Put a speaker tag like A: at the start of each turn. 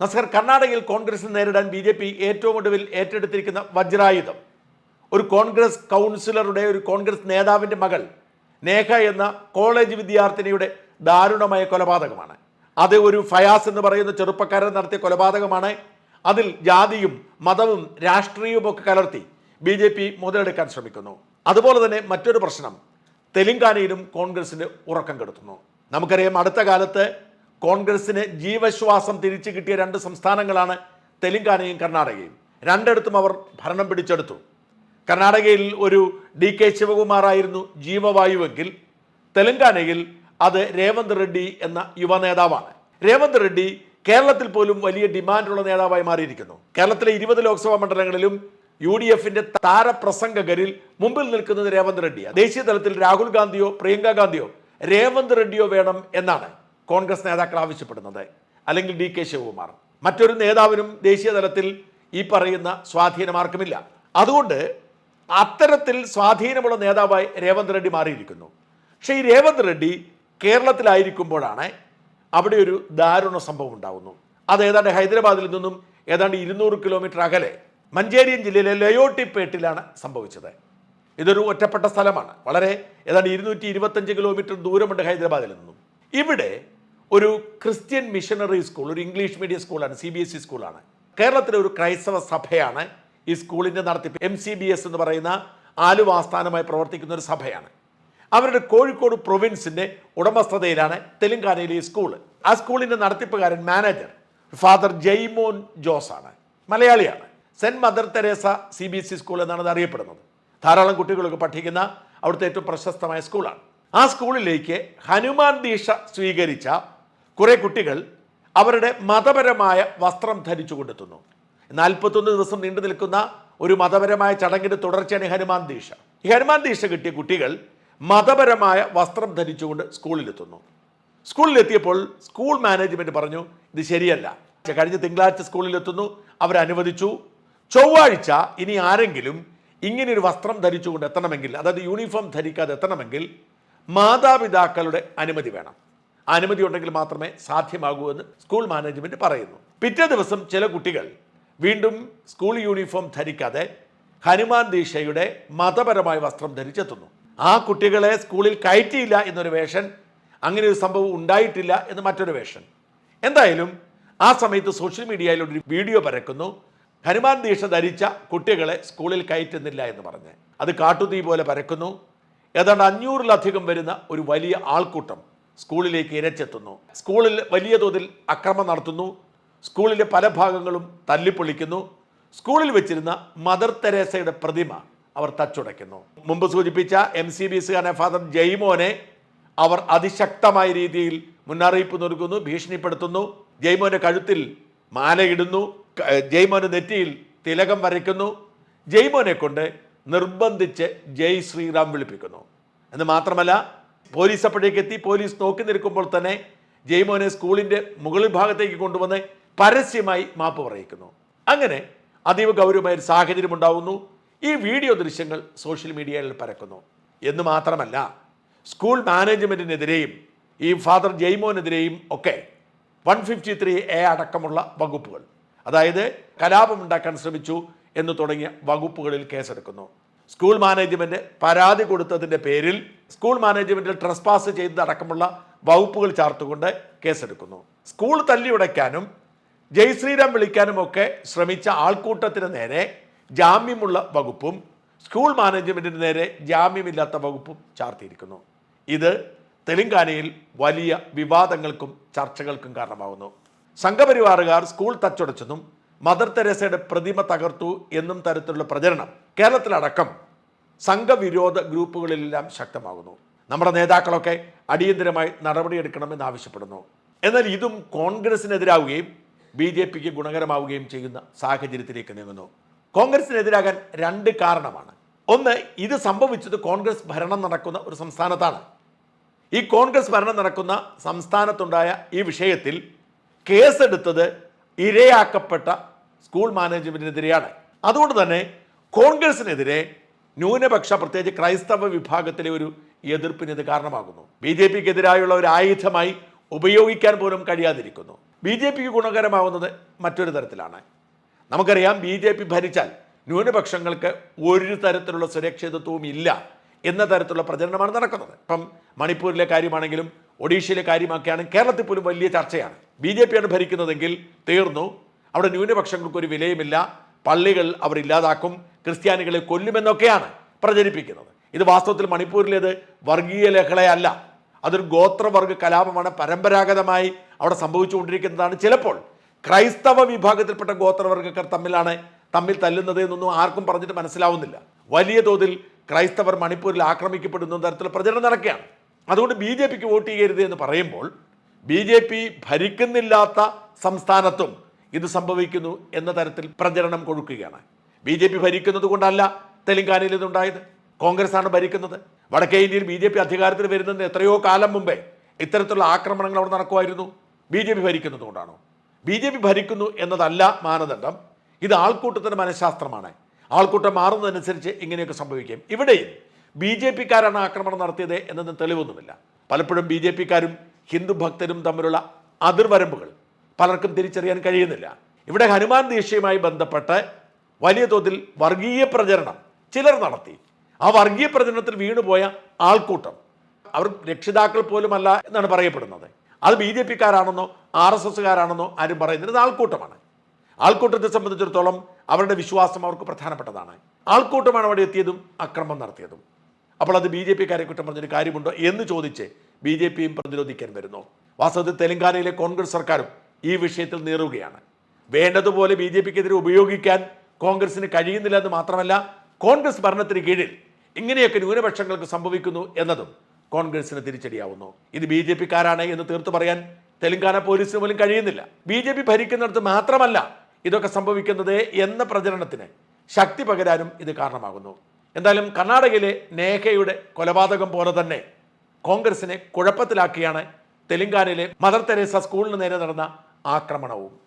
A: നസ്കർ കർണാടകയിൽ കോൺഗ്രസിനെ നേരിടാൻ ബി ജെ പി ഏറ്റവും ഒടുവിൽ ഏറ്റെടുത്തിരിക്കുന്ന വജ്രായുധം. ഒരു കോൺഗ്രസ് കൗൺസിലറുടെ ഒരു കോൺഗ്രസ് നേതാവിന്റെ മകൾ നേഹ എന്ന കോളേജ് വിദ്യാർത്ഥിനിയുടെ ദാരുണമായ കൊലപാതകമാണ്. അത് ഒരു ഫയാസ് എന്ന് പറയുന്ന ചെറുപ്പക്കാരൻ നടത്തിയ കൊലപാതകമാണ്. അതിൽ ജാതിയും മതവും രാഷ്ട്രീയവും ഒക്കെ കലർത്തി ബി ജെ പി മുതലെടുക്കാൻ ശ്രമിക്കുന്നു. അതുപോലെ തന്നെ മറ്റൊരു പ്രശ്നം തെലുങ്കാനയിലും കോൺഗ്രസിന് ഉറക്കം കെടുത്തുന്നു. നമുക്കറിയാം അടുത്ത കാലത്ത് കോൺഗ്രസിന് ജീവശ്വാസം തിരിച്ചു കിട്ടിയ രണ്ട് സംസ്ഥാനങ്ങളാണ് തെലങ്കാനയും കർണാടകയും. രണ്ടിടത്തും അവർ ഭരണം പിടിച്ചെടുത്തു. കർണാടകയിൽ ഒരു ഡി കെ ശിവകുമാറായിരുന്നു ജീവവായുവെങ്കിൽ തെലങ്കാനയിൽ അത് രേവന്ത് റെഡ്ഡി എന്ന യുവ നേതാവാണ്. രേവന്ത് റെഡ്ഡി കേരളത്തിൽ പോലും വലിയ ഡിമാൻഡുള്ള നേതാവായി മാറിയിരിക്കുന്നു. കേരളത്തിലെ ഇരുപത് ലോക്സഭാ മണ്ഡലങ്ങളിലും യു ഡി എഫിന്റെ താരപ്രസംഗകരിൽ മുമ്പിൽ നിൽക്കുന്നത് രേവന്ത് റെഡ്ഡിയാണ്. ദേശീയ തലത്തിൽ രാഹുൽ ഗാന്ധിയോ പ്രിയങ്ക ഗാന്ധിയോ രേവന്ത് റെഡ്ഡിയോ വേണം എന്നാണ്. കോൺഗ്രസ് നേതാക്കൾ ആവശ്യപ്പെടുന്നത്. അല്ലെങ്കിൽ ഡി കെ ശിവകുമാർ. മറ്റൊരു നേതാവിനും ദേശീയ തലത്തിൽ ഈ പറയുന്ന സ്വാധീനമാർക്കുമില്ല അതുകൊണ്ട് അത്തരത്തിൽ സ്വാധീനമുള്ള നേതാവായി രേവന്ത് റെഡ്ഡി മാറിയിരിക്കുന്നു. പക്ഷേ ഈ രേവന്ത് റെഡ്ഡി കേരളത്തിലായിരിക്കുമ്പോഴാണ് അവിടെ ഒരു ദാരുണ സംഭവം ഉണ്ടാകുന്നു അത് ഏതാണ്ട് ഹൈദരാബാദിൽ നിന്നും ഏതാണ്ട് ഇരുന്നൂറ് കിലോമീറ്റർ അകലെ മഞ്ചേരിയൻ ജില്ലയിലെ ലയോട്ടിപ്പേട്ടിലാണ് സംഭവിച്ചത്. ഇതൊരു ഒറ്റപ്പെട്ട സ്ഥലമാണ്. വളരെ ഏതാണ്ട് ഇരുന്നൂറ്റി ഇരുപത്തഞ്ച് കിലോമീറ്റർ ദൂരമുണ്ട് ഹൈദരാബാദിൽ നിന്നും. ഇവിടെ ഒരു ക്രിസ്ത്യൻ മിഷനറി സ്കൂൾ ഒരു ഇംഗ്ലീഷ് മീഡിയം സ്കൂളാണ് സി ബി എസ് ഇ സ്കൂളാണ്. കേരളത്തിലെ ഒരു ക്രൈസ്തവ സഭയാണ് ഈ സ്കൂളിന്റെ നടത്തിപ്പ്. എം സി ബി എസ് എന്ന് പറയുന്ന ആലുവ ആസ്ഥാനമായി പ്രവർത്തിക്കുന്ന ഒരു സഭയാണ്. അവരുടെ കോഴിക്കോട് പ്രൊവിൻസിന്റെ ഉടമസ്ഥതയിലാണ് തെലങ്കാനയിലെ ഈ സ്കൂൾ. ആ സ്കൂളിന്റെ നടത്തിപ്പുകാരൻ മാനേജർ ഫാദർ ജെയ്മോൻ ജോസ് ആണ് മലയാളിയാണ്. Saint mother Teresa C B S E school എന്നാണ് അത് അറിയപ്പെടുന്നത് ധാരാളം കുട്ടികളൊക്കെ പഠിക്കുന്ന അവിടുത്തെ ഏറ്റവും പ്രശസ്തമായ സ്കൂളാണ്. ആ സ്കൂളിലേക്ക് ഹനുമാൻ ദീക്ഷ സ്വീകരിച്ച കുറെ കുട്ടികൾ അവരുടെ മതപരമായ വസ്ത്രം ധരിച്ചു കൊണ്ടെത്തുന്നു. നാൽപ്പത്തൊന്ന് ദിവസം നീണ്ടു നിൽക്കുന്ന ഒരു മതപരമായ ചടങ്ങിന്റെ തുടർച്ചയാണ് ഹനുമാൻ ദീക്ഷ. ഈ ഹനുമാൻ ദീക്ഷ കിട്ടിയ കുട്ടികൾ മതപരമായ വസ്ത്രം ധരിച്ചുകൊണ്ട് സ്കൂളിലെത്തുന്നു. സ്കൂളിലെത്തിയപ്പോൾ സ്കൂൾ മാനേജ്മെന്റ് പറഞ്ഞു ഇത് ശരിയല്ല. കഴിഞ്ഞ തിങ്കളാഴ്ച സ്കൂളിലെത്തുന്നു. അവരനുവദിച്ചു ചൊവ്വാഴ്ച ഇനി ആരെങ്കിലും ഇങ്ങനെ ഒരു വസ്ത്രം ധരിച്ചുകൊണ്ട് എത്തണമെങ്കിൽ അതായത് യൂണിഫോം ധരിക്കാതെ എത്തണമെങ്കിൽ മാതാപിതാക്കളുടെ അനുമതി വേണം. അനുമതി ഉണ്ടെങ്കിൽ മാത്രമേ സാധ്യമാകൂ എന്ന് സ്കൂൾ മാനേജ്മെന്റ് പറയുന്നു. പിറ്റേ ദിവസം ചില കുട്ടികൾ വീണ്ടും സ്കൂൾ യൂണിഫോം ധരിക്കാതെ ഹനുമാൻ ദീക്ഷയുടെ മതപരമായ വസ്ത്രം ധരിച്ചെത്തുന്നു. ആ കുട്ടികളെ സ്കൂളിൽ കയറ്റിയില്ല എന്നൊരു വേഷൻ അങ്ങനെ ഒരു സംഭവം ഉണ്ടായിട്ടില്ല എന്ന് മറ്റൊരു വേഷൻ എന്തായാലും ആ സമയത്ത് സോഷ്യൽ മീഡിയയിൽ ഒരു വീഡിയോ പരക്കുന്നു. ഹനുമാൻ ദീക്ഷ ധരിച്ച കുട്ടികളെ സ്കൂളിൽ കയറ്റുന്നില്ല എന്ന് പറഞ്ഞ്. അത് കാട്ടുതീ പോലെ പരക്കുന്നു. ഏതാണ്ട് അഞ്ഞൂറിലധികം വരുന്ന ഒരു വലിയ ആൾക്കൂട്ടം സ്കൂളിലേക്ക് ഇരച്ചെത്തുന്നു. സ്കൂളിൽ വലിയ തോതിൽ അക്രമം നടത്തുന്നു. സ്കൂളിലെ പല ഭാഗങ്ങളും തല്ലിപ്പൊളിക്കുന്നു. സ്കൂളിൽ വെച്ചിരുന്ന മദർ തെരേസയുടെ പ്രതിമ അവർ തച്ചുടയ്ക്കുന്നു. മുമ്പ് സൂചിപ്പിച്ച എം സി ബി എസുകാരനെ ഫാദർ ജയ്മോനെ അവർ അതിശക്തമായ രീതിയിൽ മുന്നറിയിപ്പ് നൽകുന്നു ഭീഷണിപ്പെടുത്തുന്നു. ജയ്മോന്റെ കഴുത്തിൽ മാലയിടുന്നു ജെയ്മോന്റെ നെറ്റിയിൽ തിലകം വരയ്ക്കുന്നു. ജയ്മോനെ കൊണ്ട് നിർബന്ധിച്ച് ജയ് ശ്രീറാം വിളിപ്പിക്കുന്നു. എന്ന് മാത്രമല്ല പോലീസ് അപ്പോഴേക്ക് എത്തി. പോലീസ് നോക്കി നിൽക്കുമ്പോൾ തന്നെ ജയ്മോനെ സ്കൂളിന്റെ മുകളിൽ ഭാഗത്തേക്ക് കൊണ്ടുവന്ന് പരസ്യമായി മാപ്പ് പറയിക്കുന്നു. അങ്ങനെ അതീവ ഗൗരവമായ ഒരു സാഹചര്യം ഉണ്ടാവുന്നു. ഈ വീഡിയോ ദൃശ്യങ്ങൾ സോഷ്യൽ മീഡിയയിൽ പരക്കുന്നു. എന്ന് മാത്രമല്ല സ്കൂൾ മാനേജ്മെന്റിനെതിരെയും ഈ ഫാദർ ജയ്മോനെതിരെയും ഒക്കെ വൺ ഫിഫ്റ്റി ത്രീ എ അടക്കമുള്ള വകുപ്പുകൾ അതായത് കലാപമുണ്ടാക്കാൻ ശ്രമിച്ചു എന്ന് തുടങ്ങിയ വകുപ്പുകളിൽ കേസെടുക്കുന്നു. സ്കൂൾ മാനേജ്മെന്റ് പരാതി കൊടുത്തതിന്റെ പേരിൽ സ്കൂൾ മാനേജ്മെന്റിൽ ട്രസ്പാസ് ചെയ്തതടക്കമുള്ള വകുപ്പുകൾ ചാർത്തുകൊണ്ട് കേസെടുക്കുന്നു. സ്കൂൾ തല്ലിയുടയ്ക്കാനും ജയ് ശ്രീരാം വിളിക്കാനുമൊക്കെ ശ്രമിച്ച ആൾക്കൂട്ടത്തിന് നേരെ ജാമ്യമുള്ള വകുപ്പും സ്കൂൾ മാനേജ്മെന്റിന് നേരെ ജാമ്യമില്ലാത്ത വകുപ്പും ചാർത്തിയിരിക്കുന്നു. ഇത് തെലങ്കാനയിൽ വലിയ വിവാദങ്ങൾക്കും ചർച്ചകൾക്കും കാരണമാകുന്നു സംഘപരിവാറുകാർ സ്കൂൾ തച്ചുടച്ചെന്നും മദർ തെരേസയുടെ പ്രതിമ തകർത്തു എന്നും തരത്തിലുള്ള പ്രചരണം കേരളത്തിലടക്കം സംഘവിരോധ ഗ്രൂപ്പുകളിലെല്ലാം ശക്തമാകുന്നു. നമ്മുടെ നേതാക്കളൊക്കെ അടിയന്തരമായി നടപടിയെടുക്കണമെന്ന് ആവശ്യപ്പെടുന്നു. എന്നാൽ ഇതും കോൺഗ്രസിനെതിരാവുകയും ബി ജെ പിക്ക് ഗുണകരമാവുകയും ചെയ്യുന്ന സാഹചര്യത്തിലേക്ക് നീങ്ങുന്നു. കോൺഗ്രസിനെതിരാകാൻ രണ്ട് കാരണമാണ്. ഒന്ന് ഇത് സംഭവിച്ചത് കോൺഗ്രസ് ഭരണം നടക്കുന്ന ഒരു സംസ്ഥാനത്താണ്. ഈ കോൺഗ്രസ് ഭരണം നടക്കുന്ന സംസ്ഥാനത്തുണ്ടായ ഈ വിഷയത്തിൽ കേസെടുത്തത് ഇരയാക്കപ്പെട്ട സ്കൂൾ മാനേജ്മെന്റിനെതിരെയാണ്. അതുകൊണ്ട് തന്നെ കോൺഗ്രസിനെതിരെ ന്യൂനപക്ഷ പ്രത്യേകിച്ച് ക്രൈസ്തവ വിഭാഗത്തിലെ ഒരു എതിർപ്പിന് ഇത് കാരണമാകുന്നു. ബി ജെ പിക്കെതിരായുള്ള ഒരു ആയുധമായി ഉപയോഗിക്കാൻ പോലും കഴിയാതിരിക്കുന്നു. ബി ജെ പിക്ക് ഗുണകരമാവുന്നത് മറ്റൊരു തരത്തിലാണ്. നമുക്കറിയാം ബി ജെ പി ഭരിച്ചാൽ ന്യൂനപക്ഷങ്ങൾക്ക് ഒരു തരത്തിലുള്ള സുരക്ഷിതത്വവും ഇല്ല എന്ന തരത്തിലുള്ള പ്രചരണമാണ് നടക്കുന്നത്. ഇപ്പം മണിപ്പൂരിലെ കാര്യമാണെങ്കിലും ഒഡീഷയിലെ കാര്യമൊക്കെയാണ് കേരളത്തിൽ പോലും വലിയ ചർച്ചയാണ്. ബി ജെ പിയാണ് ഭരിക്കുന്നതെങ്കിൽ തീർന്നു. അവിടെ ന്യൂനപക്ഷങ്ങൾക്ക് ഒരു വിലയുമില്ല. പള്ളികൾ അവർ ഇല്ലാതാക്കും ക്രിസ്ത്യാനികളെ കൊല്ലുമെന്നൊക്കെയാണ് പ്രചരിപ്പിക്കുന്നത്. ഇത് വാസ്തവത്തിൽ മണിപ്പൂരിലേത് വർഗീയ ലഹളയല്ല. അതൊരു ഗോത്രവർഗ കലാപമാണ്. പരമ്പരാഗതമായി അവിടെ സംഭവിച്ചുകൊണ്ടിരിക്കുന്നതാണ്. ചിലപ്പോൾ ക്രൈസ്തവ വിഭാഗത്തിൽപ്പെട്ട ഗോത്രവർഗക്കാർ തമ്മിലാണ് തമ്മിൽ തല്ലുന്നത് എന്നൊന്നും ആർക്കും പറഞ്ഞിട്ട് മനസ്സിലാവുന്നില്ല. വലിയ തോതിൽ ക്രൈസ്തവർ മണിപ്പൂരിൽ ആക്രമിക്കപ്പെടുന്ന തരത്തിൽ പ്രചരണം നടക്കുകയാണ്. അതുകൊണ്ട് ബി ജെ പിക്ക് വോട്ട് ചെയ്യരുത് എന്ന് പറയുമ്പോൾ ബി ജെ പി ഭരിക്കുന്നില്ലാത്ത സംസ്ഥാനത്തും ഇത് സംഭവിക്കുന്നു എന്ന തരത്തിൽ പ്രചരണം കൊടുക്കുകയാണ് ബി ജെ പി ഭരിക്കുന്നത് കൊണ്ടല്ല തെലങ്കാനയിൽ ഇതുണ്ടായത് കോൺഗ്രസ് ആണ് ഭരിക്കുന്നത്. വടക്കേ ഇന്ത്യയിൽ ബി ജെ പി അധികാരത്തിൽ വരുന്നതിന് എത്രയോ കാലം മുമ്പേ ഇത്തരത്തിലുള്ള ആക്രമണങ്ങൾ അവിടെ നടക്കുമായിരുന്നു. ബി ജെ പി ഭരിക്കുന്നത് കൊണ്ടാണോ? ബി ജെ പി ഭരിക്കുന്നു എന്നതല്ല മാനദണ്ഡം. ഇത് ആൾക്കൂട്ടത്തിന്റെ മനഃശാസ്ത്രമാണ്. ആൾക്കൂട്ടം മാറുന്നതനുസരിച്ച് ഇങ്ങനെയൊക്കെ സംഭവിക്കും. ഇവിടെയും ബി ജെ പിക്കാരാണ് ആക്രമണം നടത്തിയത് എന്നതിന് തെളിവൊന്നുമില്ല. പലപ്പോഴും ബി ജെ പിക്കാരും ഹിന്ദു ഭക്തരും തമ്മിലുള്ള അതിർവരമ്പുകൾ പലർക്കും തിരിച്ചറിയാൻ കഴിയുന്നില്ല. ഇവിടെ ഹനുമാൻ ദീക്ഷയുമായി ബന്ധപ്പെട്ട് വലിയ തോതിൽ വർഗീയ പ്രചരണം ചിലർ നടത്തി. ആ വർഗീയ പ്രചരണത്തിൽ വീണുപോയ ആൾക്കൂട്ടം. അവർ രക്ഷിതാക്കൾ പോലുമല്ല എന്നാണ് പറയപ്പെടുന്നത്. അത് ബി ജെ പിക്കാരാണെന്നോ ആർ എസ് എസ്സുകാരാണെന്നോ ആരും പറയുന്നത് ആൾക്കൂട്ടമാണ്. ആൾക്കൂട്ടത്തെ സംബന്ധിച്ചിടത്തോളം അവരുടെ വിശ്വാസം അവർക്ക് പ്രധാനപ്പെട്ടതാണ്. ആൾക്കൂട്ടമാണ് അവിടെ എത്തിയതും അക്രമം നടത്തിയതും. അപ്പോൾ അത് ബി ജെ പിക്കാരെ കുറ്റം പറഞ്ഞൊരു കാര്യമുണ്ടോ എന്ന് ചോദിച്ച് ബി ജെ പിയും പ്രതിരോധിക്കാൻ വരുന്നു. വാസ്തവത്തിൽ തെലങ്കാനയിലെ കോൺഗ്രസ് സർക്കാരും ഈ വിഷയത്തിൽ നീറുകയാണ്. വേണ്ടതുപോലെ ബി ജെ പിക്കെതിരെ ഉപയോഗിക്കാൻ കോൺഗ്രസിന് കഴിയുന്നില്ല എന്ന് മാത്രമല്ല കോൺഗ്രസ് ഭരണത്തിന് കീഴിൽ ഇങ്ങനെയൊക്കെ ന്യൂനപക്ഷങ്ങൾക്ക് സംഭവിക്കുന്നു എന്നതും കോൺഗ്രസിന് തിരിച്ചടിയാവുന്നു. ഇത് ബി ജെ പിക്കാരാണ് എന്ന് തീർത്തു പറയാൻ തെലങ്കാന പോലീസിന് പോലും കഴിയുന്നില്ല. ബി ജെ പി ഭരിക്കുന്നിടത്ത് മാത്രമല്ല ഇതൊക്കെ സംഭവിക്കുന്നത് എന്ന പ്രചരണത്തിന് ശക്തി പകരാനും ഇത് കാരണമാകുന്നു. എന്തായാലും കർണാടകയിലെ നേഹയുടെ കൊലപാതകം പോലെ തന്നെ കോൺഗ്രസിനെ കുഴപ്പത്തിലാക്കിയാണ് തെലങ്കാനയിലെ മദർ തെരേസ സ്കൂളിന് നേരെ നടന്ന ആക്രമണവും